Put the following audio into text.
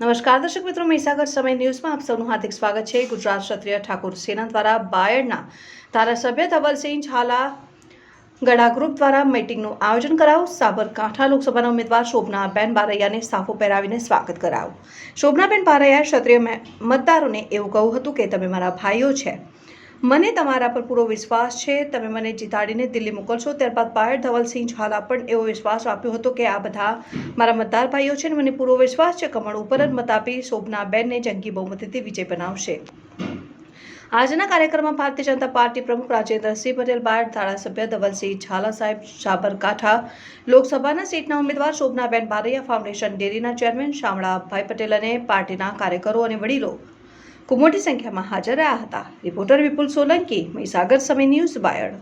નમસ્કાર દર્શક મિત્રો, મહીસાગર સમય ન્યૂઝમાં આપ સૌનું હાર્દિક સ્વાગત છે. ગુજરાત ક્ષત્રિય ઠાકોર સેના દ્વારા બાયડના ધારાસભ્ય ધવલસિંહ ઝાલા ગડા ગ્રુપ દ્વારા મીટિંગનું આયોજન કરાવું સાબરકાંઠા લોકસભાના ઉમેદવાર શોભનાબેન બારૈયાને સાફો પહેરાવીને સ્વાગત કરાવું શોભનાબેન બારૈયાએ ક્ષત્રિય મતદારોને એવું કહ્યું હતું કે, તમે મારા ભાઈઓ છે. મને તમારા પર પૂરો વિશ્વાસ છે. તમે મને જીતાડીને દિલ્હી મોકલશો. ત્યારબાદ બાયડ ધવલસિંહ ઝાલા પણ એવો વિશ્વાસ આપ્યો હતો કે આ બધા મારા મતદાર ભાઈઓ છે અને મને પૂરો વિશ્વાસ છે. કમળ ઉપર જ મત આપી શોભનાબેનને જંગી બહુમતીથી વિજય બનાવશે. આજના કાર્યક્રમમાં ભારતીય જનતા પાર્ટી પ્રમુખ રાજેન્દ્રસિંહ પટેલ બાયડ ધારાસભ્ય ધવલસિંહ ઝાલા સાહેબ, સાબરકાંઠા લોકસભાના સીટના ઉમેદવાર શોભનાબેન બારૈયા, ફાઉન્ડેશન ડેરીના ચેરમેન શામળાભાઈ પટેલ અને પાર્ટીના કાર્યકરો અને વડીલો ખૂબ મોટી સંખ્યામાં હાજર રહ્યા હતા. રિપોર્ટર વિપુલ સોલંકી મહીસાગર સમય ન્યૂઝ બાયડ.